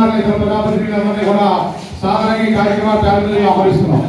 తహసీల్దార్ ఇతర ప్రజాప్రతినిధులందరినీ కూడా సాధారణ ఈ కార్యక్రమ ప్యానెల్ని ఆహ్వానిస్తున్నాం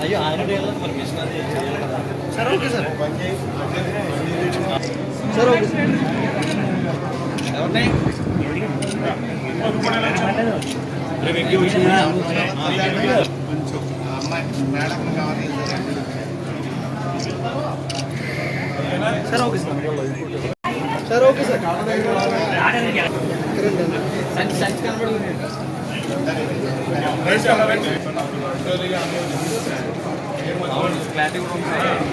అయ్యో ఆయన పర్మిషన్ అది చేయాలి కదా sir okay sir sir okay ఎవరిని sir okay sir sir okay sir సంచి సంచి కనబడుతుంది క్లారిటీ కూడా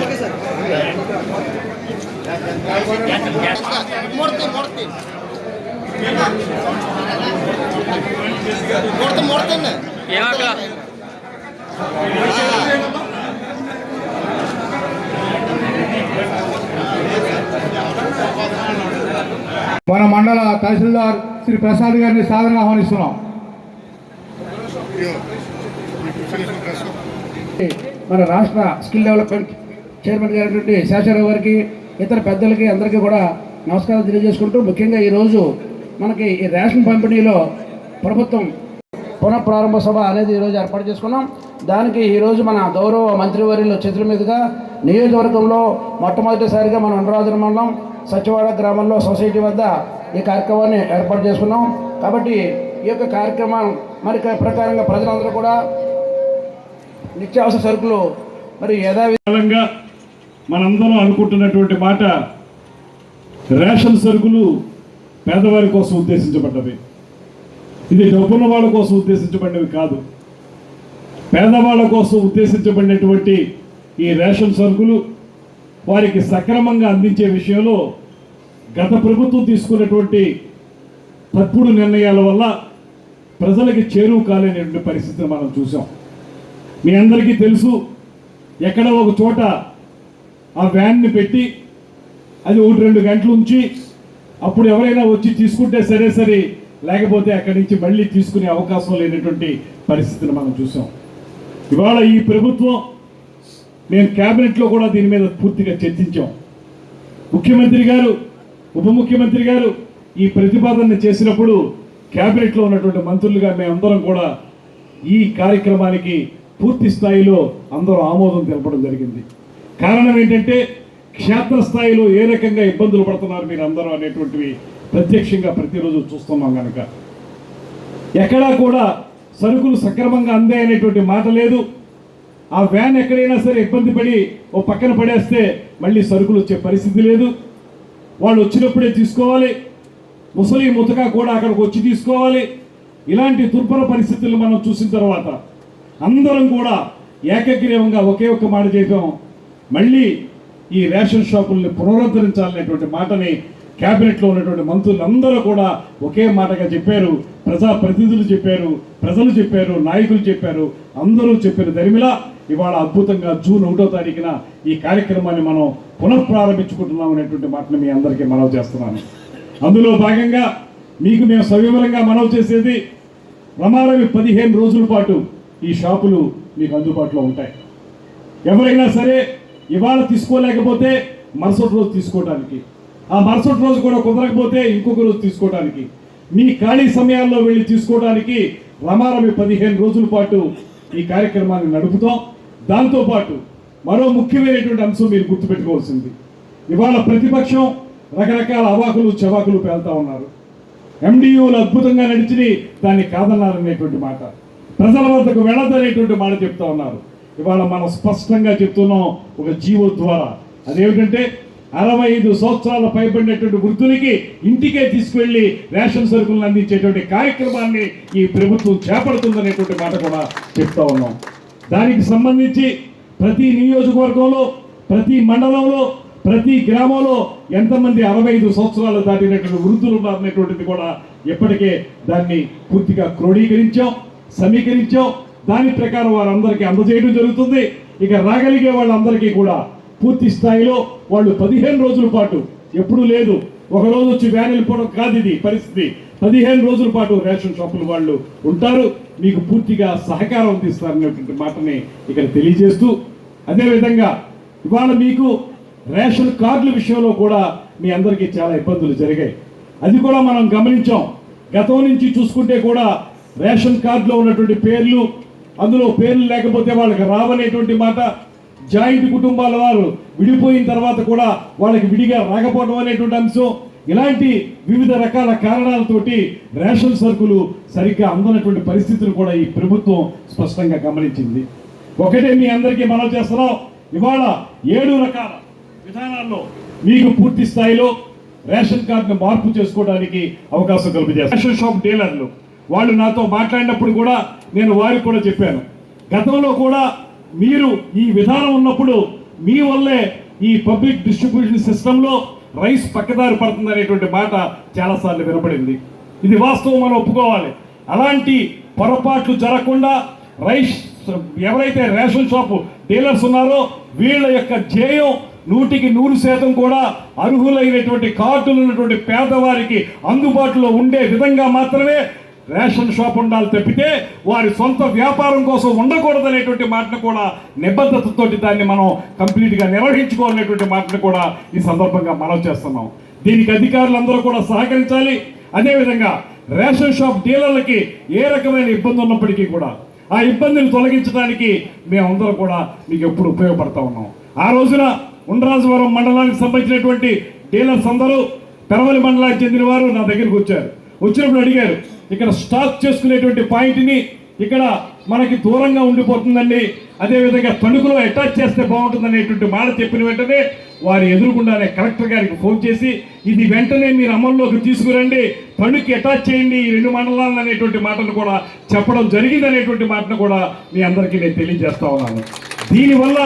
ఉంది sir okay sir Murthy Murthy Murthy ఏమక్క? మన మండల తహసీల్దార్ శ్రీ ప్రసాద్ గారిని సాధారణ ఆహ్వానిస్తున్నాం. మన రాష్ట్ర స్కిల్ డెవలప్మెంట్ చైర్మన్ గారి శాసనరావు గారికి ఇతర పెద్దలకి అందరికీ కూడా నమస్కారం తెలియజేసుకుంటూ ముఖ్యంగా ఈరోజు మనకి ఈ రేషన్ పంపిణీలో ప్రభుత్వం పునఃప్రారంభ సభ అనేది ఈరోజు ఏర్పాటు చేసుకున్నాం. దానికి ఈరోజు మన గౌరవ మంత్రివర్యుల చేతుల మీదుగా నియోజకవర్గంలో మొట్టమొదటిసారిగా మన అనురాధన మండలం సచివాడ గ్రామంలో సొసైటీ వద్ద ఈ కార్యక్రమాన్ని ఏర్పాటు చేసుకున్నాం. కాబట్టి ఈ యొక్క కార్యక్రమం మరి ప్రకారంగా ప్రజలందరూ కూడా నిత్యావసర సరుకులు మరి యథావిధంగా మనందరం అనుకుంటున్నటువంటి మాట రేషన్ సరుకులు పేదవారి కోసం ఉద్దేశించబడ్డవి. ఇది డబ్బున్న వాళ్ళ కోసం ఉద్దేశించబడినవి కాదు. పేదవాళ్ళ కోసం ఉద్దేశించబడినటువంటి ఈ రేషన్ సరుకులు వారికి సక్రమంగా అందించే విషయంలో గత ప్రభుత్వం తీసుకున్నటువంటి తప్పుడు నిర్ణయాల వల్ల ప్రజలకి చేరువు కాలేనటువంటి పరిస్థితిని మనం చూసాం మీ అందరికీ తెలుసు ఎక్కడ ఒక చోట ఆ వ్యాన్ని పెట్టి అది ఒకటి రెండు గంటలు ఉంచి అప్పుడు ఎవరైనా వచ్చి తీసుకుంటే సరే సరే లేకపోతే అక్కడి నుంచి మళ్ళీ తీసుకునే అవకాశం లేనటువంటి పరిస్థితిని మనం చూసాం. ఇవాళ ఈ ప్రభుత్వం మేము క్యాబినెట్లో కూడా దీని మీద పూర్తిగా చర్చించాం. ముఖ్యమంత్రి గారు ఉప ముఖ్యమంత్రి గారు ఈ ప్రతిపాదన చేసినప్పుడు క్యాబినెట్లో ఉన్నటువంటి మంత్రులుగా మేమందరం కూడా ఈ కార్యక్రమానికి పూర్తి స్థాయిలో అందరూ ఆమోదం తెలపడం జరిగింది. కారణం ఏంటంటే క్షేత్రస్థాయిలో ఏ రకంగా ఇబ్బందులు పడుతున్నారు మీరు అందరూ అనేటువంటివి ప్రత్యక్షంగా ప్రతిరోజు చూస్తున్నాం కనుక ఎక్కడా కూడా సరుకులు సక్రమంగా అందాయనేటువంటి మాట లేదు. ఆ వ్యాన్ ఎక్కడైనా సరే ఇబ్బంది పడి ఓ పక్కన పడేస్తే మళ్ళీ సరుకులు వచ్చే పరిస్థితి లేదు. వాళ్ళు వచ్చినప్పుడే తీసుకోవాలి. ముసలి ముతక కూడా అక్కడికి వచ్చి తీసుకోవాలి. ఇలాంటి దుర్భర పరిస్థితులు మనం చూసిన తర్వాత అందరం కూడా ఏకగ్రీవంగా ఒకే ఒక్క మాట చెప్పాం మళ్ళీ ఈ రేషన్ షాపుల్ని పునరుద్ధరించాలనేటువంటి మాటని క్యాబినెట్లో ఉన్నటువంటి మంత్రులందరూ కూడా ఒకే మాటగా చెప్పారు. ప్రజా ప్రతినిధులు చెప్పారు ప్రజలు చెప్పారు నాయకులు చెప్పారు అందరూ చెప్పిన దరిమిలా ఇవాళ అద్భుతంగా జూన్ ఒకటో తారీఖున ఈ కార్యక్రమాన్ని మనం పునఃప్రారంభించుకుంటున్నాం అనేటువంటి మాటను మీ అందరికీ మనవి చేస్తున్నాను. అందులో భాగంగా మీకు మేము సవివరంగా మనవి చేసేది రమారవి పదిహేను రోజుల పాటు ఈ షాపులు మీకు అందుబాటులో ఉంటాయి. ఎవరైనా సరే ఇవాళ తీసుకోలేకపోతే మరుసటి రోజు తీసుకోవడానికి ఆ మరుసటి రోజు కూడా కుదరకపోతే ఇంకొక రోజు తీసుకోవడానికి మీ ఖాళీ సమయాల్లో వెళ్ళి తీసుకోవడానికి రమారమి పదిహేను రోజుల పాటు ఈ కార్యక్రమాన్ని నడుపుతాం. దాంతోపాటు మరో ముఖ్యమైనటువంటి అంశం మీరు గుర్తుపెట్టుకోవాల్సింది. ఇవాళ ప్రతిపక్షం రకరకాల అవాకులు చవాకులు పేలుతా ఉన్నారు. ఎండియూలు అద్భుతంగా నడిచి దాన్ని కాదన్నారనేటువంటి మాట. ప్రజల వద్దకు వెళ్ళదనేటువంటి మాట చెప్తా ఉన్నారు. ఇవాళ మనం స్పష్టంగా చెప్తున్నాం ఒక జీవో ద్వారా. అదేమిటంటే అరవై ఐదు సంవత్సరాల పైబడినటువంటి వృద్ధులకి ఇంటికే తీసుకువెళ్ళి రేషన్ సరుకులను అందించేటువంటి కార్యక్రమాన్ని ఈ ప్రభుత్వం చేపడుతుందనేటువంటి మాట కూడా చెప్తా ఉన్నాం. దానికి సంబంధించి ప్రతి నియోజకవర్గంలో ప్రతి మండలంలో ప్రతి గ్రామంలో ఎంతమంది అరవై ఐదు సంవత్సరాలు దాటినటువంటి వృద్ధులు ఉన్నారనేటువంటిది కూడా ఇప్పటికే దాన్ని పూర్తిగా క్రోడీకరించాం సమీకరించాం. దాని ప్రకారం వారందరికీ అందజేయడం జరుగుతుంది. ఇక రాగలిగే వాళ్ళందరికీ కూడా పూర్తి స్థాయిలో వాళ్ళు పదిహేను రోజుల పాటు ఎప్పుడూ లేదు. ఒక రోజు వచ్చి వ్యాన్ వెళ్ళిపోవడం కాదు ఇది పరిస్థితి. పదిహేను రోజుల పాటు రేషన్ షాపులు వాళ్ళు ఉంటారు. మీకు పూర్తిగా సహకారం అందిస్తారనేటువంటి మాటని ఇక్కడ తెలియజేస్తూ అదేవిధంగా ఇవాళ మీకు రేషన్ కార్డుల విషయంలో కూడా మీ అందరికీ చాలా ఇబ్బందులు జరిగాయి. అది కూడా మనం గమనించాం. గతం నుంచి చూసుకుంటే కూడా రేషన్ కార్డులో ఉన్నటువంటి పేర్లు అందులో పేర్లు లేకపోతే వాళ్ళకి రావనేటువంటి మాట జాయింట్ కుటుంబాల వారు విడిపోయిన తర్వాత కూడా వాళ్ళకి విడిగా రాకపోవడం అనేటువంటి అంశం. ఇలాంటి వివిధ రకాల కారణాలతోటి రేషన్ సరుకులు సరిగ్గా అందనటువంటి పరిస్థితులు కూడా ఈ ప్రభుత్వం స్పష్టంగా గమనించింది. ఒకటే మీ అందరికీ మనం చేస్తున్నాం. ఇవాళ ఏడు రకాల విధానాల్లో మీకు పూర్తి స్థాయిలో రేషన్ కార్డును మార్పు చేసుకోవడానికి అవకాశం కల్పించారు రేషన్ షాప్ డీలర్లు వాళ్ళు నాతో మాట్లాడినప్పుడు కూడా నేను వారికి కూడా చెప్పాను. గతంలో కూడా మీరు ఈ విధానం ఉన్నప్పుడు మీ వల్లే ఈ పబ్లిక్ డిస్ట్రిబ్యూషన్ సిస్టంలో రైస్ పక్కదారి పడుతుంది అనేటువంటి మాట చాలాసార్లు వినపడింది. ఇది వాస్తవం మనం ఒప్పుకోవాలి. అలాంటి పొరపాట్లు జరగకుండా రైస్ ఎవరైతే రేషన్ షాపు డీలర్స్ ఉన్నారో వీళ్ళ యొక్క ధ్యేయం నూటికి నూరు శాతం కూడా అర్హులైనటువంటి కార్డులు ఉన్నటువంటి పేదవారికి అందుబాటులో ఉండే విధంగా మాత్రమే రేషన్ షాప్ ఉండాలి తప్పితే వారి సొంత వ్యాపారం కోసం ఉండకూడదనేటువంటి మాటను కూడా నిబద్ధతతోటి దాన్ని మనం కంప్లీట్గా నిర్వహించుకోవాలనేటువంటి మాటను కూడా ఈ సందర్భంగా మనం చేస్తున్నాం. దీనికి అధికారులందరూ కూడా సహకరించాలి. అదేవిధంగా రేషన్ షాప్ డీలర్లకి ఏ రకమైన ఇబ్బంది ఉన్నప్పటికీ కూడా ఆ ఇబ్బందిని తొలగించడానికి మేమందరం కూడా మీకు ఎప్పుడు ఉపయోగపడతా ఉన్నాం. ఆ రోజున ఉండరాజవరం మండలానికి సంబంధించినటువంటి డీలర్స్ అందరూ పెరవలి మండలానికి చెందిన వారు నా దగ్గరికి వచ్చారు. వచ్చినప్పుడు అడిగారు ఇక్కడ స్టాక్ చేసుకునేటువంటి పాయింట్ని ఇక్కడ మనకి దూరంగా ఉండిపోతుందండి. అదేవిధంగా తణుకులో అటాచ్ చేస్తే బాగుంటుందనేటువంటి మాట చెప్పిన వెంటనే వారు ఎదురుకుండానే కలెక్టర్ గారికి ఫోన్ చేసి ఇది వెంటనే మీరు అమల్లోకి తీసుకురండి. తణుకు అటాచ్ చేయండి. ఈ రెండు మండలాలను అనేటువంటి మాటను కూడా చెప్పడం జరిగింది అనేటువంటి మాటను కూడా మీ అందరికీ నేను తెలియజేస్తా ఉన్నాను. దీనివల్ల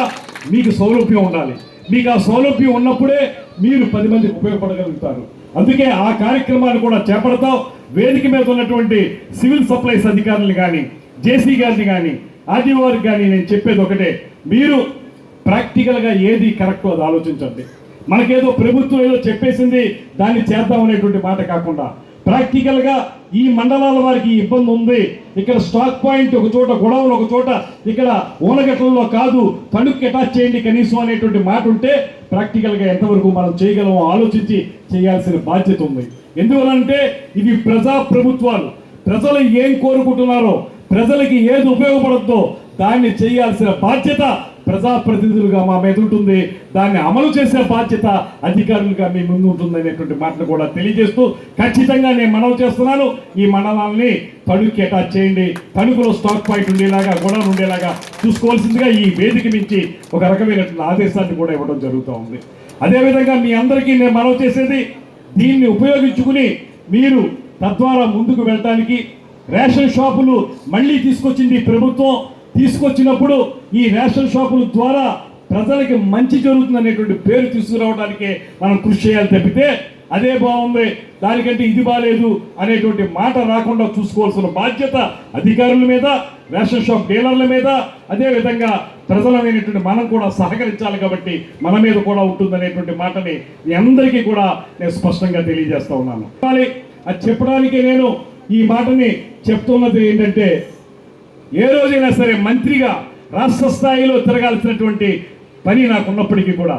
మీకు సౌలభ్యం ఉండాలి. మీకు ఆ సౌలభ్యం ఉన్నప్పుడే మీరు పది మందికి ఉపయోగపడగలుగుతారు. అందుకే ఆ కార్యక్రమాన్ని కూడా చేపడతాం. వేదిక మీద ఉన్నటువంటి సివిల్ సప్లైస్ అధికారులు కానీ జేసీ గారిని కానీ ఆర్డీఓ కానీ నేను చెప్పేది ఒకటే. మీరు ప్రాక్టికల్గా ఏది కరెక్టో అది ఆలోచించండి. మనకేదో ప్రభుత్వం ఏదో చెప్పేసింది దాన్ని చేద్దాం అనేటువంటి మాట కాకుండా. ప్రాక్టికల్గా ఈ మండలాల వారికి ఇబ్బంది ఉంది. ఇక్కడ స్టాక్ పాయింట్ ఒక చోట గొడవలు ఒక చోట ఇక్కడ ఓనగట్లలో కాదు తణుకు అటాచ్ చేయండి కనీసం అనేటువంటి మాట ఉంటే ప్రాక్టికల్గా ఎంతవరకు మనం చేయగలమో ఆలోచించి చేయాల్సిన బాధ్యత ఉంది. ఎందువలంటే ఇవి ప్రజా ప్రభుత్వాలు. ప్రజలు ఏం కోరుకుంటున్నారో ప్రజలకి ఏది ఉపయోగపడద్దో దాన్ని చేయాల్సిన బాధ్యత ప్రజాప్రతినిధులుగా మా మీద ఉంటుంది. దాన్ని అమలు చేసే బాధ్యత అధికారులుగా మీ ముందు ఉంటుంది అనేటువంటి మాటను కూడా తెలియజేస్తూ ఖచ్చితంగా నేను మనవి చేస్తున్నాను. ఈ మండలాన్ని తణుకు అటాచ్ చేయండి తణుకులో స్టాక్ పాయింట్ ఉండేలాగా గొడవలు ఉండేలాగా చూసుకోవాల్సిందిగా ఈ వేదిక నుంచి ఒక రకమైనటువంటి ఆదేశాన్ని కూడా ఇవ్వడం జరుగుతూ ఉంది. అదేవిధంగా మీ అందరికీ నేను మనవి చేసేది దీన్ని ఉపయోగించుకుని మీరు తద్వారా ముందుకు వెళ్ళటానికి రేషన్ షాపులు మళ్ళీ తీసుకొచ్చింది ప్రభుత్వం. తీసుకొచ్చినప్పుడు ఈ రేషన్ షాపుల ద్వారా ప్రజలకి మంచి జరుగుతుంది అనేటువంటి పేరు తీసుకురావడానికే మనం కృషి చేయాలి తప్పితే అదే బాగుంది. దానికంటే ఇది బాగాలేదు అనేటువంటి మాట రాకుండా చూసుకోవాల్సిన బాధ్యత అధికారుల మీద రేషన్ షాప్ డీలర్ల మీద అదే విధంగా ప్రజలమైనటువంటి మనం కూడా సహకరించాలి కాబట్టి మన మీద కూడా ఉంటుందనేటువంటి మాటని మీ అందరికీ కూడా నేను స్పష్టంగా తెలియజేస్తా ఉన్నాను. అది చెప్పడానికి నేను ఈ మాటని చెప్తున్నది ఏంటంటే ఏ రోజైనా సరే మంత్రిగా రాష్ట్ర స్థాయిలో తిరగాల్సినటువంటి పని నాకు ఉన్నప్పటికీ కూడా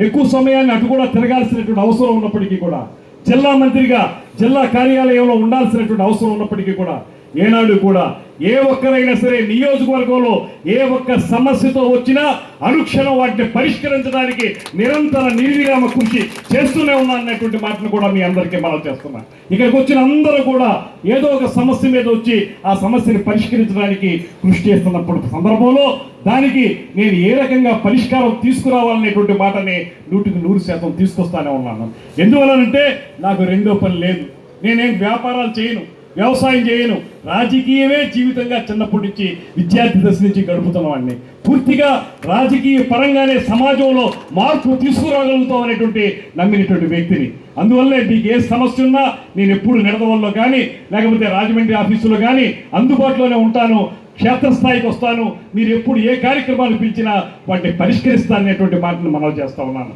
ఎక్కువ సమయాన్ని అటు కూడా తిరగాల్సినటువంటి అవసరం ఉన్నప్పటికీ కూడా జిల్లా మంత్రిగా జిల్లా కార్యాలయంలో ఉండాల్సినటువంటి అవసరం ఉన్నప్పటికీ కూడా ఏనాడు కూడా ఏ ఒక్కరైనా సరే నియోజకవర్గంలో ఏ ఒక్క సమస్యతో వచ్చినా అనుక్షణం వాటిని పరిష్కరించడానికి నిరంతర నిర్విరామ కృషి చేస్తూనే ఉన్నా అన్నటువంటి మాటను కూడా మీ అందరికీ మనం చేస్తున్నా. ఇక్కడికి వచ్చిన అందరూ కూడా ఏదో ఒక సమస్య మీద వచ్చి ఆ సమస్యని పరిష్కరించడానికి కృషి చేస్తున్నప్పుడు సందర్భంలో దానికి నేను ఏ రకంగా పరిష్కారం తీసుకురావాలనేటువంటి మాటని నూటికి నూరు శాతం తీసుకొస్తానే ఉన్నాను. ఎందువలనంటే నాకు రెండో పని లేదు. నేనేం వ్యాపారాలు చేయను వ్యవసాయం చేయను రాజకీయమే జీవితంగా చిన్నప్పటి నుంచి విద్యార్థి దశ నుంచి గడుపుతున్నవాడిని. పూర్తిగా రాజకీయ పరంగానే సమాజంలో మార్పు తీసుకురాగలుగుతాం అనేటువంటి నమ్మినటువంటి వ్యక్తిని. అందువల్లే మీకు ఏ సమస్య ఉన్నా నేను ఎప్పుడు నిడదవల్లో కానీ లేకపోతే రాజమండ్రి ఆఫీసులో కానీ అందుబాటులోనే ఉంటాను. క్షేత్రస్థాయికి వస్తాను. మీరు ఎప్పుడు ఏ కార్యక్రమాలు పిలిచినా వాటిని పరిష్కరిస్తాననేటువంటి మాటను మనం చేస్తా ఉన్నాను.